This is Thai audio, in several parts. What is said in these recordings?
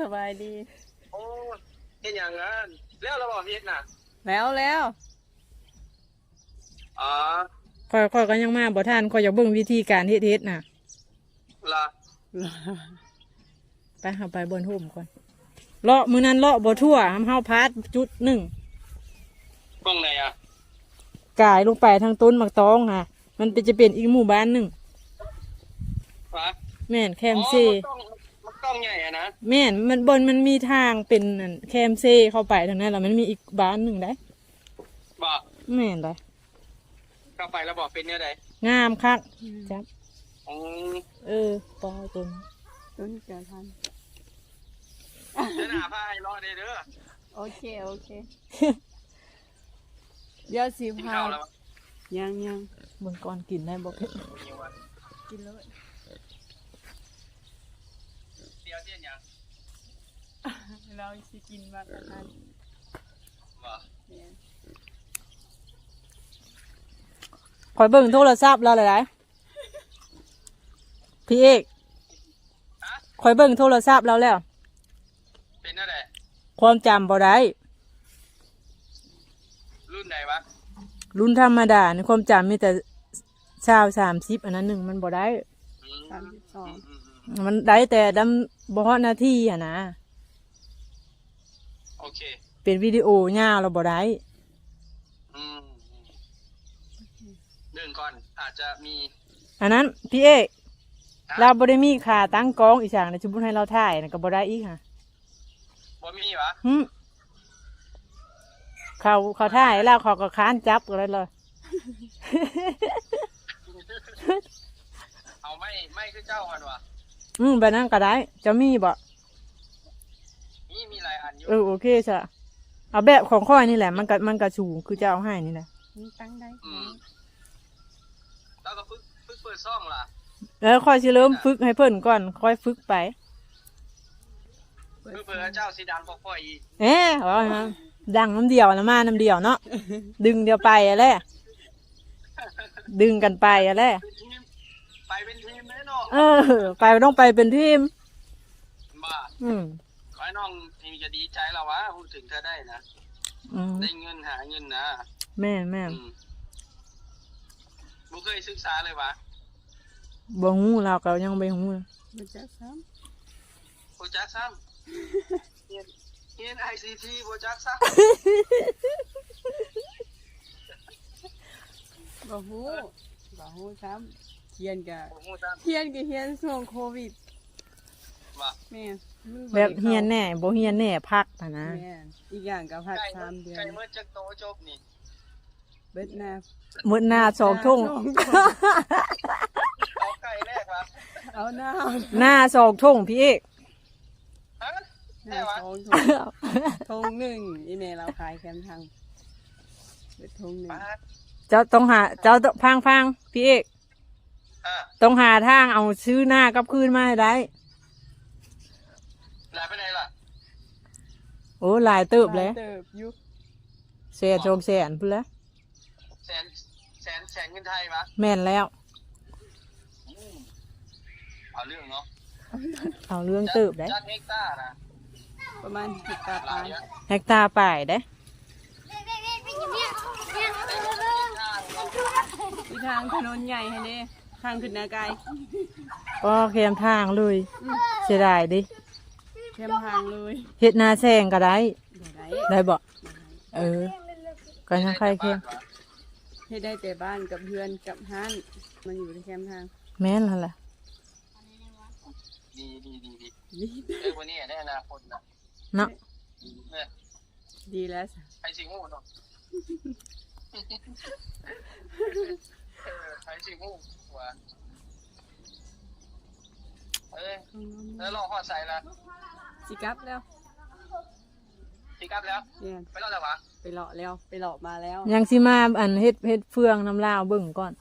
สบายดี โอ้เฮ็ดหยังงั้นแล้วเราบอกเฮ็ดน่ะแล้วแล้วอ๋อข่อยข่อยก็ยังมาบ่ทันข่อยอยากเบิ่งวิธีการเฮ็ดเฮ็ดน่ะล่ะไปเฮาไปบนห่มก่อนเลาะมื้อนั้นเลาะบ่ทั่วเฮาพาดจุดหนึ่งกล้องไหนอะกายลงไปทางต้นมักตองค่ะ มันเป็นจะเป็นอีกหมู่บ้านหนึ่งวะแม่นแคมเซอ๋อมันกล้องมันก ล้องใหญ่อะนะแม่นมันบนมันมีทางเป็นอันแคมเซเข้าไปทางนั้นแล้วมันมีอีกบ้านหนึ่งได้บอกแม่นได้เข้าไปแล้วบอกเป็นเนี่ยใดงามคักจับอืมเออปอต้นต้นเกิดทันเดี๋ยวหน้าผ้าให้รอได้เด้อโอเค โอเค เดี๋ยวสิกินพาข้าวแล้วยังยังเบิ่งก่อนกินได้บ่เผ็ดหิวอะกินเลย เดี๋ยวเที่ยงยังเราสิกินมาประทานบอกเนี่ยข่อยเบิ่งโทรศัพท์แล้วหลายๆพี่เอกฮะข่อยเบิ่งโทรศัพท์แล้วแล้ว เป็นเนี่ยใดความจำบ่ได้รุ่นไหนวะรุ่นธรรมดาในความจำมีแต่ชาวสามสิบอันนั้นหนึ่งมันบ่ได้ อืมสามสิบสองอืมอืม มันได้แต่ดำบ่ฮอดหน้าที่อะนะ โอเค เป็นวิดีโอยาวเราบ่ได้อืมอืมหนึ่งก่อนอาจจะมีอันนั้น พี่เอกฮะเราบ่ได้มีค่าตั้งกองอีกอย่างในชุมบุญให้เราถ่ายนะก็บ่ได้อีกค่ะบ่มีวะหึเขาเขาถ่ายแล้วเขาก็ค้านจับกันเลยเลยเอาไม่ไม่คือเจ้าหันวะ อืมแบบนั้นก็ได้ จะมีบ่นี่มีหลายอันอยู่เออโอเคจ้ะเอาแบบของข้อยนี่แหละ มันก็มันก็สูงคือจะเอาให้นี่แหละนี่ตั้งได้อืมแล้วก็ฝึกฝึกเปิดซ่องล่ะแล้วค่อยสิเริ่มฝึกให้เพิ่นก่อน ค่อยฝึกไปเพื่อเผื่อเจ้าสีดังก็ค่อยอีกเอ๊ะว่าไงดังน้ำเดียวนะมาน้ำเดียวเนาะดึงเดียวไปอะแหละดึงกันไปอะแหละ เออ ไปต้องไปเป็นทีม บ้าอืม ขอให้น้องทีจะดีใจแล้ววะพูดถึงเธอได้นะ อืมได้เงินหาเงินนะแม่นแม่นอืมบุเคยศึกษาเลยวะบ่ฮู้เราก็ยังบ่ฮู้มันจะซ้โปรจักซ้ำเรียนเรียนไอซีทีโปรจักซ้ำบ่ฮู้บ่ฮู้ซ้ำ เฮียนกะำผมพูดซ้เฮียนกะเฮียนช่วงโควิดำว่าแม่มันแบบเฮียนแน่บ่เฮียนแน่พักนะนะแม่อีกอย่างก็พักไก่สามเดือนไก่เมื่อจักโตจบนี่เบิดหน้าหมดหน้าสองทุ่งเอาไก่แรกวะเอาหน้าหน้าสองทุ่งพี่เอกฮะหน้าสองทงทงหนึ่งอีเมลเราขายแคมทางเบิดทงหนึ่งมาเจ้าต้องหาเจ้าต้องพังพังพี่เอกอะ ต้องหาทางเอาชื่อหน้ากลับคืนมาให้ได้หลายไปไหนล่ะโอ้หลายเติบเลยเติบอยุคแสนสองแสนพุ่นแล้วแสนแสนแสนเงินไทยวะแม่นแล้วอืมเอาเรื่องเนาะเอาเรื่องเติบได้จักเฮกตาร์นะประมาณสิบตาหลาปายยอะเฮกตาร์ป่ายได้ที่ทางถนนใหญ่ให้เด้ ทางขึ้นนาไกลก็เค็มทางเลยเสียดายดิแคมทางเลยเฮ็ดนาแซงก็ได้เดี๋ยวไหนได้บ่เออก็ยังใครเค็มให้ได้แต่บ้านกับเพื่อนกับห้านมันอยู่ในแคมทาง แม่นแล้วล่ะดีดีดีดีนี่เอ้ยวันนี้ได้อนาคตนะเนาะเนี่ยดีแล้วใครสิงูเนาะ เออใครสิงูวะเอ้ยแล้วรอหอดใส่ละสิกลับแล้วพี่กลับแล้ว เนี่ยไปรอดแล้ววะไปเลาะแล้วไปเลาะมาแล้วยังสิมาอันเฮ็ดเฮ็ดเฟืองน้ำลาวเบิ่งก่อน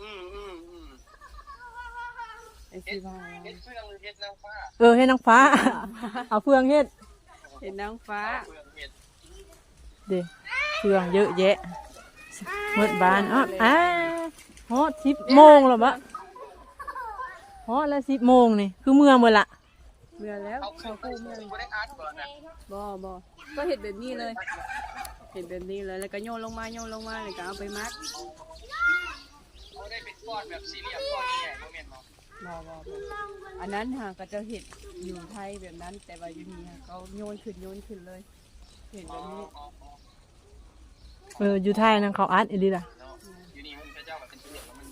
อืมอืมอืมไอ้สิว่าเฮ็ดเฟืองหรือเฮ็ดนางฟ้าเออให้นางฟ้า เอาเฟืองเฮ็ดเห็นนางฟ้าเฟืองเฮ็ดเด้เฟืองเยอะแยะ หมดบ้านอ้าวอ้าฮอดสิบโมงแล้วบะฮอดแล้วสิบโมงนี่คือเมื่อหมดละเมื่อแล้วเอาเขาขึ้นคู่เมื่อไม่ได้อาร์ตก่อนนะบ่บ่ก็เห็นแบบนี้เลย เห็นแบบนี้เลยแล้วก็โยนลงมาโยนลงมาแล้วก็เอาไปมัดเขาได้เป็นก้อนแบบซีเรียสก้อนใหญ่ๆโมเมนต์เนาะบ่บ่บ่อันนั้นค่ะก็จะเห็นอยู่ไทยแบบนั้น แต่ว่าอยู่นี่ค่ะเขาโยนขึ้นโยนขึ้นเลย เห็นแบบนี้ เอออยู่ไทยนั่นเขาอัดอีหลีล่ะ เนาะอยู่นี่มันพระเจ้าแบบเป็นซีเรียสแล้วมัน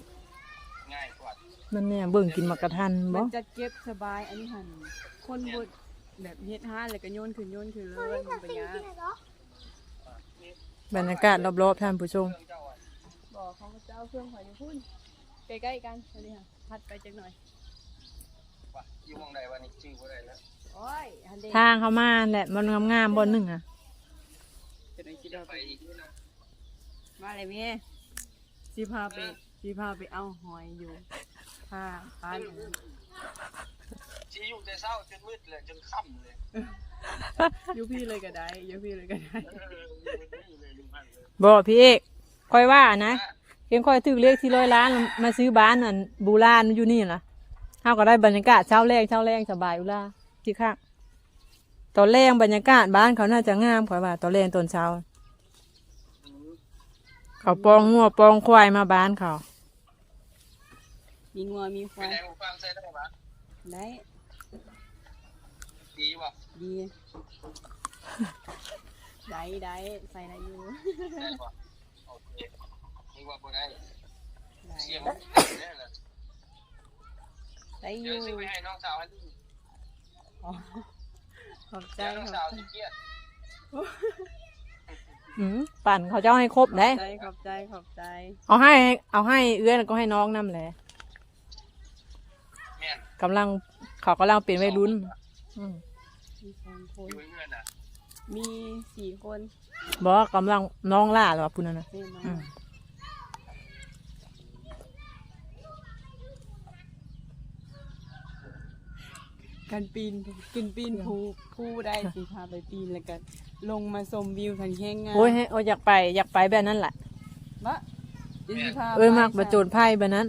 ง่ายกว่ามันเนี่ยเบิ่งกินมักกะทันบ่มันจะเก็บสบายอันนี้หันคนบดแบบเฮ็ดห้านแล้วก็โยนขึ้นโยนขึ้นเลยมันเป็นยากบรรยากาศรอบๆท่านผู้ชม เครื่องเจ้าอะบอกเขาจะเอาเครื่องหอยอยู่พุ่นใกล้ๆกันอันนี้ค่ะพัดไปจักหน่อยว่าอยู่หมองใดวันนี้ชื่อว่าใดแล้วโอ้ยอันเด็กทางเข้ามาแหละมันงามๆบ่หนึงอะจะได้คิดว่าไปไปอีกนี่นะ มาเลยแม่สิพาไปสิพาไปเอาหอยอยู่พาพานชี้อยู่แต่เศร้าจนมืดเลยจนค่ำเลยอยู่พี่เลยก็ได้อยู่พี่เลยก็ได้เอออยู่เลยลุงพันเลยบ่พี่เอกค่อยว่านะเพียงค่อยถึกเลขที่ร้อยล้านมาซื้อบ้านอันบูรานอยู่นี่ล่ะเฮาก็ได้บรรยากาศเช้าแรงเช้าแรงสบายอยู่ล่ะที่ข้างตอนแรงบรรยากาศบ้านเขาน่าจะงามค่อยว่าตอนแรงตอนเช้าอืม เขาปองงัวปองควายมาบ้านเขา มีงัวมีคไปวายไหนหมู่ฟังใส่ได้ปะได้ดีป่ะดี ได้ได้ใส่ได้อยู่ได้ป่ะโอเคนี่ว่าบ่ได้ได้เสียงได้เลยได้อเดี๋ยวยู่ซื้อไปให้น้องสาวอันนี้อ๋อขอบใจเดี๋ยวน้องขสาอวบใจที่เกียด อืมปั่นเขาเจ้าให้ครบได้ ใจขอบใจขอบใจเอาให้ เอาให้เอื้อนแล้วก็ให้น้องนำแหละแม่นกำลังเขากำลังเป็นวัยรุ่นอืมมีสองคนอยู่เงื่อนน่ะมีสี่คนบอกว่ากำลังน้องล่าหรือว่าปุ่นนนะแน่นออืนมการปีนกินปีนภูภูได้สิพาไปปีนแล้วก็ ลงมาชมวิวทางแห้งงามโอ้ยให้โอ้ยอยากไปอยากไปแบบนั้นแหละบะเดี๋ยวสิพาเอ้ยไปมากประโจนไพ่แบบนั้น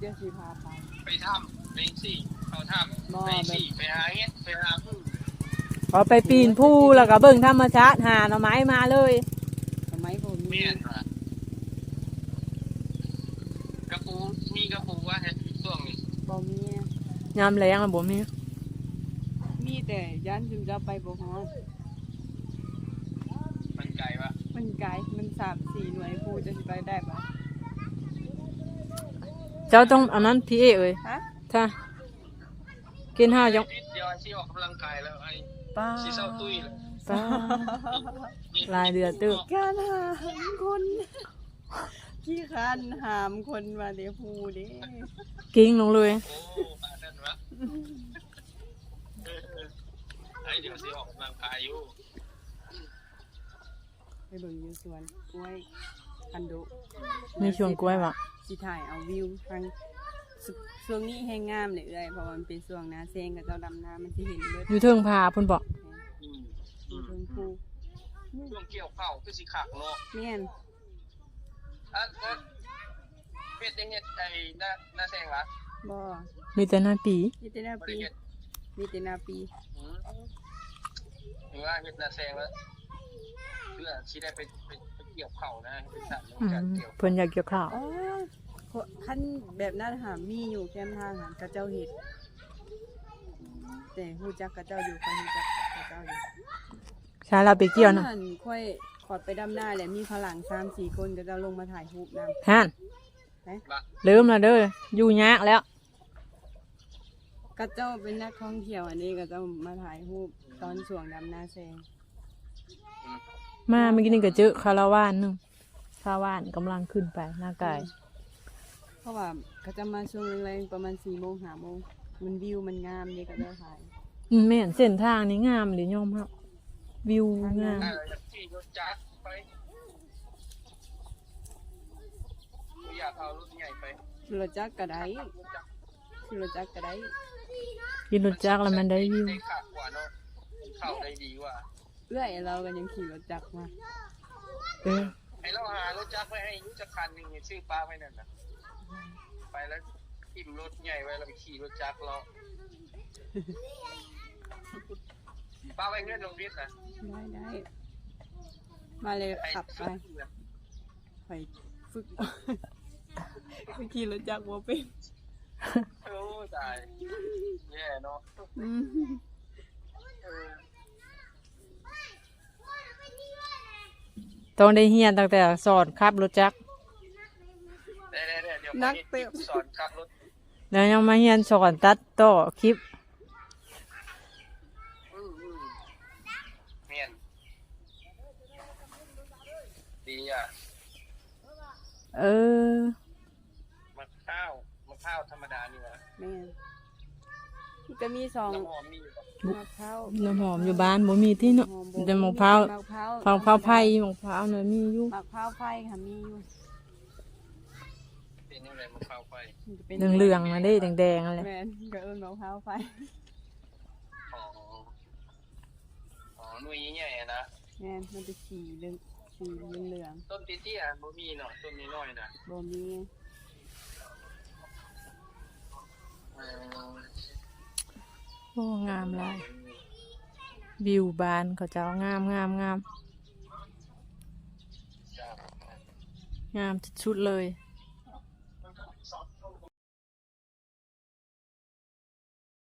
เดี๋ยวสิพาไป ไปถ้ำไปสี่เข้าถ้บ่ำไปสี่ไปหาเฮ็ดไปหาผู้พอไปปีนผู้แล้วก็เบิ่งธรรมชาติหาหน่อไม้มาเลยสมัยผมมีเมียนว่ะกระปูมีกระปูว่าเฮ็ดช่วงนี้บ่มียามแรงอะบ่มีมีแต่ยันจึงจะไปบ่ฮอดมัน ไกลปะมันไกลมันสามสี่หน่วยภูจะสิไปได้ปะเจ้าต้องอันนั้นพี่เอเอ้ยฮะถ้ากินห้าวยังนิดเดียวอาชีพออกกำลังกายแล้วไอ้ป้าชีเศร้าตุ้ยเลยป้าลายเดือดตึกการหามคนขี้คันหามคนมาเดี๋ยวภูเด้กิ้งลงเลยโอ้ปานนั่นวะเออไอ้เดี๋ยวสิออกกำลังกายอยู่ ไปเบิ่งอยู่สวนกล้วยคันโดมีชวนกล้วยบ่สิถ่ายเอาวิวทางสุช่วงนี้แห้งงามเลยเอ้ยเพราะว่ามันเป็นช่วงหนาแซงกับเจ้าดำนามันสิเห็นเบิดอยู่เทิงพาเพุ่นบอกอืมอยู่เทิงภูช่วงเกี่ยวข้าวคือสิขักเนาะแม่นอะก็เป็ดยังเฮ็ดไอ้หน้าหน้าแซงละบ่มีแต่หน้าปีมีแต่หนาบ่ปีได้เฮ็ดมีแต่หนาปีอืมหรือว่าเฮ็ดหน้าแซงแล้ว เพื่อสิได้ไปไปไปเกี่ยวข้าวนะไปสั่นอืการมเกี่ยวเพิ่นอยากเกี่ยวข้าวอ๋อคันแบบนั้นหามีอยู่แคมทางหากระเจ้าเห็ดแต่ฮู้จักกระเจ้าอยู่คนฮู้จักกระเจ้าอยู่ใช้เราไปเกี่ยวนะหันค่อยขอดไปดำหน้าแหละมีพลังสามสี่คนกระเจ้าลงมาถ่ายรูปนฮันำนะว่าลืมแล้วเด้ออยู่ยากแล้วกระเจ้าเป็นนักท่องเที่ยวอันนี้กระเจ้ามาถ่ายรูปตอนช่วงดำหน้าแซงอื มมาเมื่อกี้นี่ก็เจอคาราวานหนึงคาราวานกำลังขึ้นไปหน้ากาย เพราะว่าก็จะมาช่วงแรงๆประมาณสี่โมงห้าโมงมันวิวมันงามเลยกระเจ้าถ่ายอืมแม่นเส้นทางนี้งามเลยยอมครับ วิวงามเอออยากขี่รถจักรไปบ่อยากเอารถใหญ่ไปขี่รถจักรกระไดขี่รถจักรกระไดกินรถจักรแล้วมันได้วิว ได้ขากว่าเนาะเข้าได้ดีกว่า เอื้อยเราก็ยังขี่รถจักรมาเออให้เราหารถจักรไว้ให้อยุจักรคันหนึ่งเนี่ยชื่อป้าไว้นั่นน่ะไปแล้วทิ่มรถใหญ่ไว้แล้วไปขี่รถจักรเราป้าไปเงื่อนลงพิษนะได้ได้มาเลยไอ้ขับไปสุดไปฝึกไปขี่รถจักรบ่เป็นโอ้ตายแย่เนาะ อืม เออ ต้องได้เฮียนตั้งแต่สอนขับรถจักรได้ได้ได้เดี๋ยวนักนี้เตะสอนขับรถแล้วยังมาเฮียนสอนตัดต่อคลิป อืมอืมเมียนดีอะเออมะข้าวมะข้าวธรรมดานี่วะแม่นมัน ก็มีสองน้ำหอมมีอยู่ปะมะพร้าวน้ำหอมอยู่บ้านบ่มีที่เนาะแต่มะพร้าวมะพร้าวฟังพร้าวไผ่มะพร้าวเนี่ยมีอยู่มะพร้าวไฟค่ะมีอยู่เป็นยังไงมะข้าวไฟมันจะเป็นเหลืองๆนะเด้แดงๆอะไรแม่นก็เอิ้นมะพร้าวไฟอ๋ออ๋อหน่วยใหญ่ๆอะนะแม่นมันจะสีเหลืองสีเหลืองต้นเตี้ยๆบ่มีเนาะต้นน้อยๆนะๆบ่มีเออโอ้งามหลายวิวบานเขาเจ้างามงามงามจ้ะงามชุดๆเลยอ